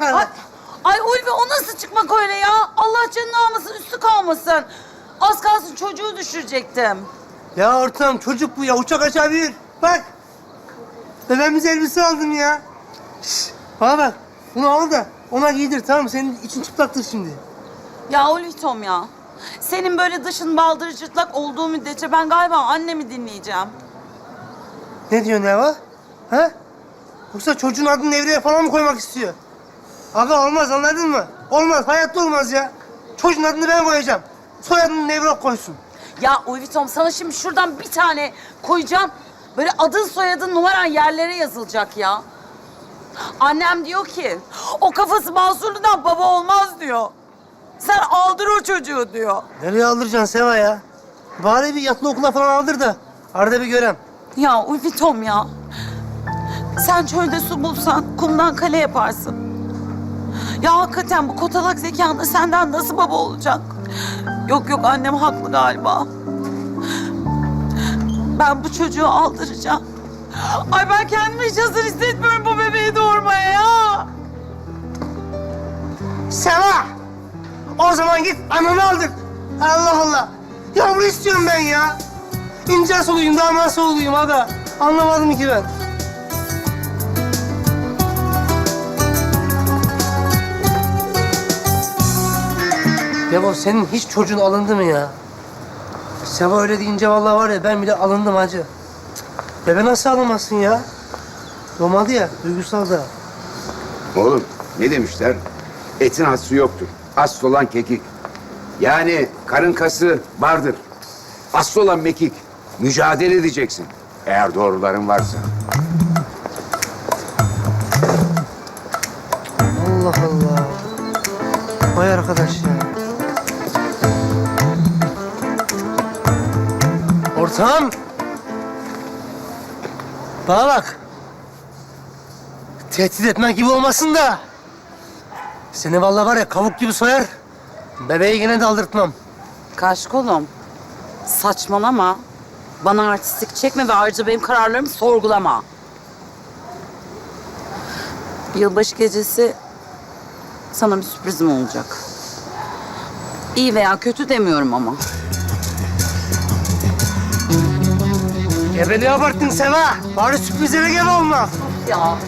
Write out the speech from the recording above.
Ay, ay Ulvi o nasıl çıkmak öyle ya? Allah canını almasın, üstü kalmasın. Az kalsın çocuğu düşürecektim. Ya ortam çocuk bu ya uçak açabilir. Bak. Bebeğimize elbise aldım ya. Şş, bana bak. Bunu al da ona giydir tamam mı? Senin için çıplaktır şimdi. Ya Ulvi Tom ya. Senin böyle dışın baldır cırtlak olduğu müddetçe ben galiba annemi dinleyeceğim. Ne diyorsun Eva? Ha? Yoksa çocuğun adını Nevriye falan mı koymak istiyor? Aga olmaz anladın mı? Olmaz hayatta olmaz ya. Çocuğun adını ben koyacağım. Soyadını Nevro koysun. Ya Ulvi Tom sana şimdi şuradan bir tane koyacağım. Böyle adın soyadın numaran yerlere yazılacak ya. Annem diyor ki o kafası mahsurludan baba olmaz diyor. Sen aldır o çocuğu diyor. Nereye aldıracaksın Seva ya? Bari bir yatlı okula falan aldır da arada bir görem. Ya Ulvi Tom ya. Sen çölde su bulsan kumdan kale yaparsın. Ya hakikaten bu kotalak zekanla senden nasıl baba olacak? Yok yok annem haklı galiba. Ben bu çocuğu aldıracağım. Ay ben kendimi hiç hazır hissetmiyorum bu bebeği doğurmaya ya. Seva! O zaman git ananı aldır. Allah Allah. Yavru istiyorum ben ya. İnce soluyum, damat soluyum aga. Anlamadım ki ben. Devo senin hiç çocuğun alındı mı ya? Seva öyle deyince vallahi var ya ben bile alındım hacı. Bebe nasıl alınmasın ya? Doğmadı ya, duygusal da. Oğlum ne demişler? Etin aslı yoktur. Aslı olan kekik. Yani karın kası vardır. Aslı olan mekik. Mücadele edeceksin. Eğer doğruların varsa. Allah Allah. Vay arkadaş ya. Ortağım. Bana bak. Tehdit etmen gibi olmasın da. Seni vallahi var ya kavuk gibi soyar. Bebeği gene de aldırtmam. Kaşkolum saçmalama. Bana artistik çekme ve ayrıca benim kararlarımı sorgulama. Yılbaşı gecesi sana bir sürprizim olacak. İyi veya kötü demiyorum ama. Gebeliği abarttın Seva. Bari sürprizlere gebe olma. Ya.